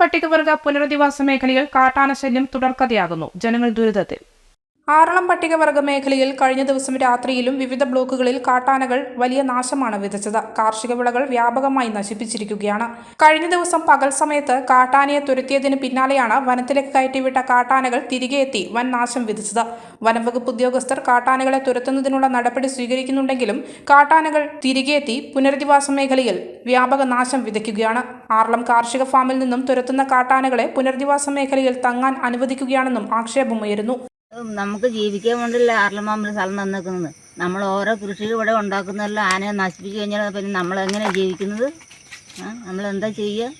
പട്ടികവർഗ പുനരധിവാസ മേഖലയിൽ കാട്ടാനശല്യം തുടർക്കഥയാകുന്നു. ജനങ്ങൾ ദുരിതത്തിൽ. ആറളം പട്ടികവർഗ മേഖലയിൽ കഴിഞ്ഞ ദിവസം രാത്രിയിലും വിവിധ ബ്ലോക്കുകളിൽ കാട്ടാനകൾ വലിയ നാശമാണ് വിതച്ചത്. കാർഷിക വിളകൾ വ്യാപകമായി നശിപ്പിച്ചിരിക്കുകയാണ്. കഴിഞ്ഞ ദിവസം പകൽ സമയത്ത് കാട്ടാനയെ തുരത്തിയതിന് പിന്നാലെയാണ് വനത്തിലേക്ക് കയറ്റിവിട്ട കാട്ടാനകൾ തിരികെ എത്തി വൻ നാശം വിധിച്ചത് വനംവകുപ്പ് ഉദ്യോഗസ്ഥർ കാട്ടാനകളെ തുരത്തുന്നതിനുള്ള നടപടി സ്വീകരിക്കുന്നുണ്ടെങ്കിലും കാട്ടാനകൾ തിരികെ എത്തി പുനരധിവാസ മേഖലയിൽ വ്യാപക നാശം വിതയ്ക്കുകയാണ്. ആറളം കാർഷിക ഫാമിൽ നിന്നും തുരത്തുന്ന കാട്ടാനകളെ പുനരധിവാസ മേഖലയിൽ തങ്ങാൻ അനുവദിക്കുകയാണെന്നും ആക്ഷേപമുയരുന്നു. നമുക്ക് ജീവിക്കാൻ വേണ്ടിയല്ല ആർലമാമ്പിൽ സ്ഥലം തന്നേക്കുന്നത്? നമ്മൾ ഓരോ കൃഷി ഇവിടെ ഉണ്ടാക്കുന്നതെല്ലാം ആനയെ നശിപ്പിച്ചു കഴിഞ്ഞാൽ പിന്നെ നമ്മൾ എങ്ങനെ ജീവിക്കുന്നത്? എന്താ ചെയ്യുക?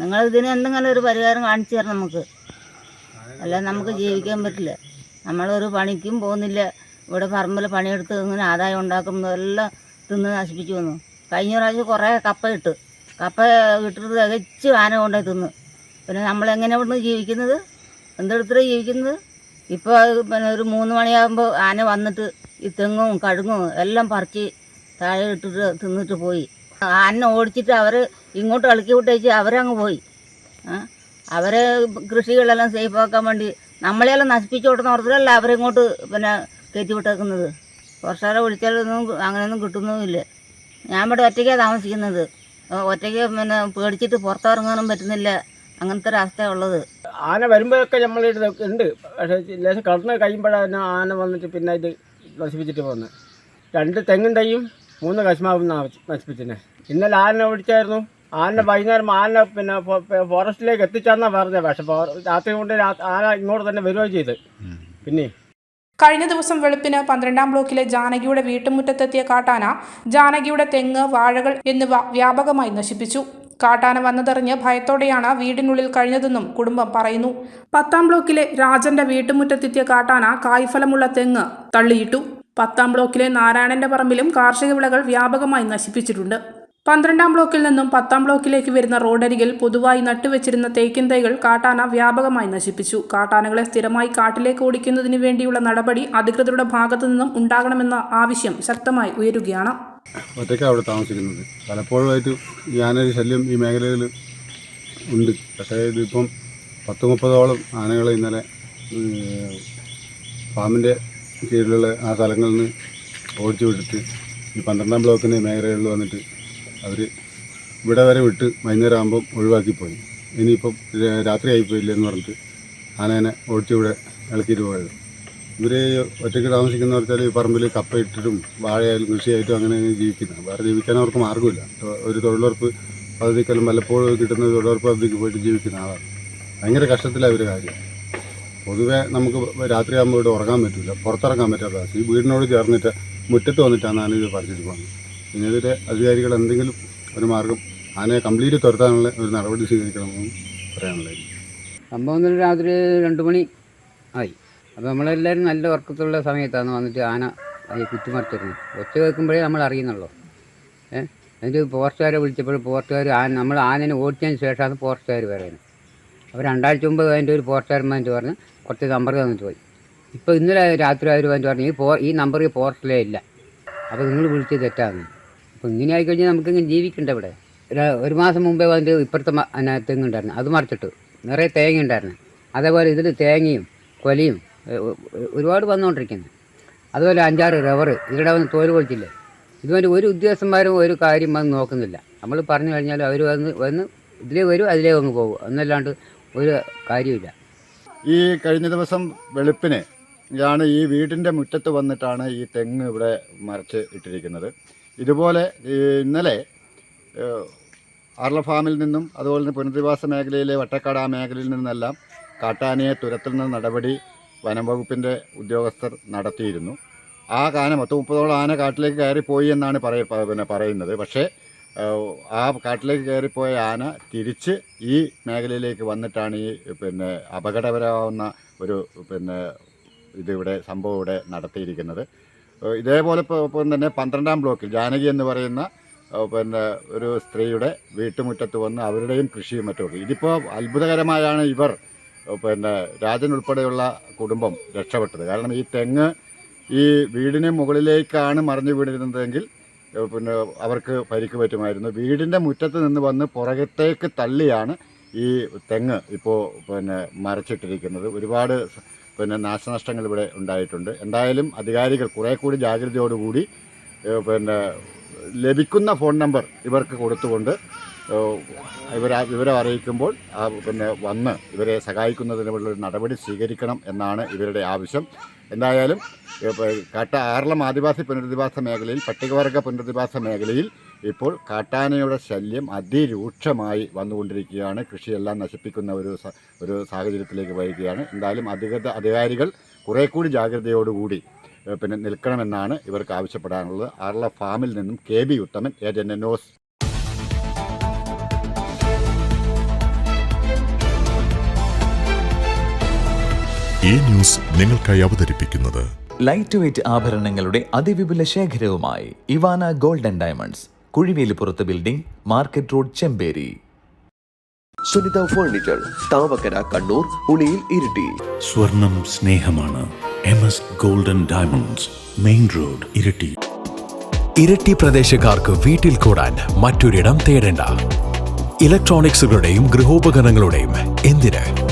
നിങ്ങൾ ഇതിന് എന്തെങ്കിലും ഒരു പരിഹാരം കാണിച്ചു തരണം നമുക്ക്. അല്ല നമുക്ക് ജീവിക്കാൻ പറ്റില്ല. നമ്മളൊരു പണിക്കും പോകുന്നില്ല. ഇവിടെ പറമ്പിൽ പണിയെടുത്ത് ഇങ്ങനെ ആദായം ഉണ്ടാക്കുന്നതെല്ലാം തിന്ന് നശിപ്പിച്ചു വന്നു. കഴിഞ്ഞ പ്രാവശ്യം കുറേ കപ്പ ഇട്ട്. കപ്പ ഇട്ടിട്ട് തികച്ച് ആന കൊണ്ടുപോയി തിന്ന്. പിന്നെ നമ്മളെങ്ങനെ ഇവിടുന്ന് ജീവിക്കുന്നത്? എന്തെടുത്തിട്ട് ജീവിക്കുന്നത്? ഇപ്പോൾ പിന്നെ ഒരു മൂന്ന് മണിയാകുമ്പോൾ ആന വന്നിട്ട് ഈ തെങ്ങും കഴുങ്ങും എല്ലാം പറിച്ച് താഴെ ഇട്ടിട്ട് തിന്നിട്ട് പോയി. ആന ഓടിച്ചിട്ട് അവർ ഇങ്ങോട്ട് കളിക്കി വിട്ടേച്ച് അവരങ്ങ് പോയി. അവരെ കൃഷികളെല്ലാം സേഫാക്കാൻ വേണ്ടി നമ്മളെല്ലാം നശിപ്പിച്ചു കൊടുക്കുന്ന ഓർത്തിലല്ല അവരിങ്ങോട്ട് പിന്നെ കയറ്റി വിട്ടേക്കുന്നത്. വർഷാലെ വിളിച്ചാലൊന്നും അങ്ങനെയൊന്നും കിട്ടുന്നുമില്ല. ഞാൻ ഇവിടെ ഒറ്റയ്ക്കാണ് താമസിക്കുന്നത്. ഒറ്റയ്ക്ക് പിന്നെ പേടിച്ചിട്ട് പുറത്തിറങ്ങാനും പറ്റുന്നില്ല. അങ്ങനത്തെ ഒരു ഉള്ളത്. ആന വരുമ്പോഴൊക്കെ നമ്മളുടെ ഉണ്ട്. പക്ഷേ ലേശം കടന്ന് കഴിയുമ്പോഴാണ് ആന വന്നിട്ട് പിന്നെ ഇത് നശിപ്പിച്ചിട്ട് പോകുന്നത് രണ്ട് തെങ്ങും തൈയും മൂന്ന് കശ്മാവും നശിപ്പിച്ചിനെ ഇന്നലെ ആന ഓടിച്ചായിരുന്നു. ആന വൈകുന്നേരം ആന പിന്നെ ഫോറസ്റ്റിലേക്ക് എത്തിച്ചാന്നാണ് പറഞ്ഞത് പക്ഷെ രാത്രി കൊണ്ട് ആന ഇങ്ങോട്ട് തന്നെ വരികയും ചെയ്ത്. പിന്നെ? കഴിഞ്ഞ ദിവസം വെളുപ്പിന് പന്ത്രണ്ടാം ബ്ലോക്കിലെ ജാനകിയുടെ വീട്ടുമുറ്റത്തെത്തിയ കാട്ടാന ജാനകിയുടെ തെങ്ങ് വാഴകൾ എന്നിവ വ്യാപകമായി നശിപ്പിച്ചു. കാട്ടാന വന്നതറിഞ്ഞ് ഭയത്തോടെയാണ് വീടിനുള്ളിൽ കഴിഞ്ഞതെന്നും കുടുംബം പറയുന്നു. പത്താം ബ്ലോക്കിലെ രാജന്റെ വീട്ടുമുറ്റത്തെത്തിയ കാട്ടാന കായ്ഫലമുള്ള തെങ്ങ് തള്ളിയിട്ടു. പത്താം ബ്ലോക്കിലെ നാരായണന്റെ പറമ്പിലും കാർഷിക വിളകൾ വ്യാപകമായി നശിപ്പിച്ചിട്ടുണ്ട്. പന്ത്രണ്ടാം ബ്ലോക്കിൽ നിന്നും പത്താം ബ്ലോക്കിലേക്ക് വരുന്ന റോഡരികിൽ പൊതുവായി നട്ടുവെച്ചിരുന്ന തേക്കിൻ തൈകൾ കാട്ടാന വ്യാപകമായി നശിപ്പിച്ചു. കാട്ടാനകളെ സ്ഥിരമായി കാട്ടിലേക്ക് ഓടിക്കുന്നതിന് വേണ്ടിയുള്ള നടപടി അധികൃതരുടെ ഭാഗത്തു നിന്നും ഉണ്ടാകണമെന്ന ആവശ്യം ശക്തമായി ഉയരുകയാണ്. ഒറ്റയ്ക്കാണ് അവിടെ താമസിക്കുന്നത്. പലപ്പോഴുമായിട്ട് ഞാനൊരു ശല്യം ഈ മേഖലയിൽ ഉണ്ട്. പക്ഷേ ഇതിപ്പം പത്ത് മുപ്പതോളം ആനകൾ ഇന്നലെ ഫാമിന്റെ കീഴിലുള്ള ആ സ്ഥലങ്ങളിൽ നിന്ന് ഓടിച്ചു വിട്ടിട്ട് ഈ പന്ത്രണ്ടാം ബ്ലോക്കിന്റെ മേഖലകളിൽ വന്നിട്ട് അവർ ഇവിടെ വരെ വിട്ട് വൈകുന്നേരം ആകുമ്പം ഒഴിവാക്കിപ്പോയി. ഇനിയിപ്പം രാ- രാത്രി ആയിപ്പോയില്ലെന്ന് പറഞ്ഞിട്ട് ആനേനെ ഓടിച്ചിവിടെ ഇളക്കിയിട്ട് പോയത്. ഇവർ ഒറ്റയ്ക്ക് താമസിക്കുന്ന വെച്ചാൽ ഈ പറമ്പിൽ കപ്പ ഇട്ടിട്ടും വാഴയായാലും കൃഷിയായിട്ടും അങ്ങനെ ജീവിക്കുന്നത് വേറെ ജീവിക്കാൻ അവർക്ക് മാർഗമില്ല. ഒരു തൊഴിലുറപ്പ് പദ്ധതിക്കെല്ലാം വല്ലപ്പോഴും കിട്ടുന്ന തൊഴിലുറപ്പ് പദ്ധതിക്ക് പോയിട്ട് ജീവിക്കുന്ന ആളാണ്. ഭയങ്കര കഷ്ടത്തിലാണ് ഒരു കാര്യം. പൊതുവെ നമുക്ക് രാത്രിയാകുമ്പോൾ ഇവിടെ ഉറങ്ങാൻ പറ്റില്ല പുറത്തിറങ്ങാൻ പറ്റാത്ത. ഈ വീടിനോട് ചേർന്നിട്ട് മുറ്റത്ത് വന്നിട്ടാണ് ഇത് പറിച്ചിട്ട് പോകുന്നത് ഇതിനെതിരെ അധികാരികൾ എന്തെങ്കിലും ഒരു മാർഗം ആനയെ കംപ്ലീറ്റ് തുരത്താനുള്ള ഒരു നടപടി സ്വീകരിക്കണമെന്നും പറയാനുള്ളത് സംഭവം രാത്രി രണ്ട് മണി ആയി. അപ്പോൾ നമ്മളെല്ലാവരും നല്ല ഉറക്കത്തുള്ള സമയത്താണ് വന്നിട്ട് ആന ഈ കുത്തിമറിച്ചിരുന്നത് ഒച്ച കേൾക്കുമ്പോഴേ നമ്മൾ അറിയുന്നുള്ളൂ. ഏഹ് എന്നിട്ട് പോസ്റ്റുകാരെ വിളിച്ചപ്പോൾ പോസ്റ്റുകാർ ആന നമ്മൾ ആനനെ ഓടിച്ചതിന് ശേഷമാണ് പോസ്റ്റുകാർ പറയുന്നത്. അപ്പോൾ രണ്ടാഴ്ച മുമ്പ് അതിന്റെ ഒരു പോസ്റ്റുകാരൻ വന്നിട്ട് പറഞ്ഞ് കുറച്ച് നമ്പർ തന്നിട്ട് പോയി. ഇപ്പോൾ ഇന്നലെ രാത്രി അവർ വന്നിട്ട് പറഞ്ഞു ഈ പോ ഈ നമ്പർ ഈ പോസ്റ്റിലേ ഇല്ല. അപ്പോൾ നിങ്ങൾ വിളിച്ചത് തെറ്റാണ് അപ്പോൾ ഇങ്ങനെ ആയിക്കഴിഞ്ഞാൽ നമുക്കിങ്ങനെ ജീവിക്കണ്ട ഇവിടെ. ഒരു- മാസം മുമ്പേ വന്നിട്ട് ഇപ്പുറത്തെ തെങ്ങുണ്ടായിരുന്നു അത് മറിച്ചിട്ട്. നിറയെ തേങ്ങ ഉണ്ടായിരുന്നു. അതേപോലെ ഇതിൽ തേങ്ങയും കൊലയും ഏ, ഒരുപാട് വന്നുകൊണ്ടിരിക്കുന്നത് അതുപോലെ അഞ്ചാറ് റബ്ബർ ഇതിവിടെ വന്ന് തോൽ പൊളിച്ചില്ലേ ഇതുപോലെ ഒരു ഉദ്യോഗസ്ഥന്മാരും ഒരു കാര്യം വന്ന് നോക്കുന്നില്ല. നമ്മൾ പറഞ്ഞു കഴിഞ്ഞാൽ അവർ വന്ന് വന്ന് ഇതിലേ വരും അതിലേ അങ്ങ് പോകും. എന്നല്ലാണ്ട് ഒരു കാര്യമില്ല ഈ കഴിഞ്ഞ ദിവസം വെളുപ്പിന് ഞാണ് ഈ വീടിന്റെ മുറ്റത്ത് വന്നിട്ടാണ് ഈ തെങ്ങ് ഇവിടെ മറച്ച് ഇട്ടിരിക്കുന്നത്. ഇതുപോലെ ഇന്നലെ ആർല ഫാമിൽ നിന്നും അതുപോലെ തന്നെ പുനരധിവാസ മേഖലയിലെ വട്ടക്കാട് ആ മേഖലയിൽ നിന്നെല്ലാം കാട്ടാനയെ തുരത്തുന്ന നടപടി വനം വകുപ്പിന്റെ ഉദ്യോഗസ്ഥർ നടത്തിയിരുന്നു. ആ ആന പത്ത് മുപ്പതോളം ആന കാട്ടിലേക്ക് കയറിപ്പോയി എന്നാണ് പറയ പിന്നെ പറയുന്നത്. പക്ഷേ ആ കാട്ടിലേക്ക് കയറിപ്പോയ ആന തിരിച്ച് ഈ മേഖലയിലേക്ക് വന്നിട്ടാണ് ഈ പിന്നെ അപകടകരമാവുന്ന ഒരു പിന്നെ ഇതിവിടെ സംഭവം ഇവിടെ നടത്തിയിരിക്കുന്നത്. ഇതേപോലെ ഇപ്പം തന്നെ പന്ത്രണ്ടാം ബ്ലോക്കിൽ ജാനകി എന്ന് പറയുന്ന പിന്നെ ഒരു സ്ത്രീയുടെ വീട്ടുമുറ്റത്ത് വന്ന് അവരുടെയും കൃഷിയും മറ്റും ഇതിപ്പോൾ അത്ഭുതകരമായാണ് ഇവർ പിന്നെ രാജൻ ഉൾപ്പെടെയുള്ള കുടുംബം രക്ഷപ്പെട്ടത്. കാരണം ഈ തെങ്ങ് ഈ വീടിന് മുകളിലേക്കാണ് മറിഞ്ഞു വീണിരുന്നതെങ്കിൽ പിന്നെ അവർക്ക് പരിക്ക് പറ്റുമായിരുന്നു. വീടിന്റെ മുറ്റത്ത് നിന്ന് വന്ന് പുറകത്തേക്ക് തള്ളിയാണ് ഈ തെങ്ങ് ഇപ്പോൾ പിന്നെ മരച്ചിട്ടിരിക്കുന്നത് ഒരുപാട് പിന്നെ നാശനഷ്ടങ്ങൾ ഇവിടെ ഉണ്ടായിട്ടുണ്ട്. എന്തായാലും അധികാരികൾ കുറേ കൂടി ജാഗ്രതയോടുകൂടി പിന്നെ ലഭിക്കുന്ന ഫോൺ നമ്പർ ഇവർക്ക് കൊടുത്തുകൊണ്ട് ഇവരെ വിവരം അറിയിക്കുമ്പോൾ പിന്നെ വന്ന് ഇവരെ സഹായിക്കുന്നതിനുള്ള ഒരു നടപടി സ്വീകരിക്കണം എന്നാണ് ഇവരുടെ ആവശ്യം. എന്തായാലും കാട്ട ആറളം ആദിവാസി പുനരധിവാസ മേഖലയിൽ പട്ടികവർഗ പുനരധിവാസ മേഖലയിൽ ഇപ്പോൾ കാട്ടാനയുടെ ശല്യം അതിരൂക്ഷമായി വന്നുകൊണ്ടിരിക്കുകയാണ്. കൃഷിയെല്ലാം നശിപ്പിക്കുന്ന ഒരു ഒരു സാഹചര്യത്തിലേക്ക് വരികയാണ്. എന്തായാലും അധികൃത അധികാരികൾ കുറേ കൂടി ജാഗ്രതയോടുകൂടി പിന്നെ നിൽക്കണമെന്നാണ് ഇവർക്ക് ആവശ്യപ്പെടാനുള്ളത്. ആറള ഫാമിൽ നിന്നും K B Uthaman agent news ഈ ന്യൂസ് നിങ്ങൾക്കായി അവതരിപ്പിക്കുന്നത് ലൈറ്റ് വെയ്റ്റ് ആഭരണങ്ങളുടെ അതിവിപുല ശേഖരവുമായി Ivana golden diamonds കുഴിവേലിപ്പുറത്ത് building market road Chemperi. Sunitha furniture Thavakkara Kannur Uliyil Iritty. സ്വർണം സ്നേഹമാണ് M S golden diamonds main road Iritty. Iritty പ്രദേശക്കാർക്ക് വീട്ടിൽ കൂടാൻ മറ്റൊരിടം തേടേണ്ട. ഇലക്ട്രോണിക്സുകളുടെയും ഗൃഹോപകരണങ്ങളുടെയും എന്തിന്?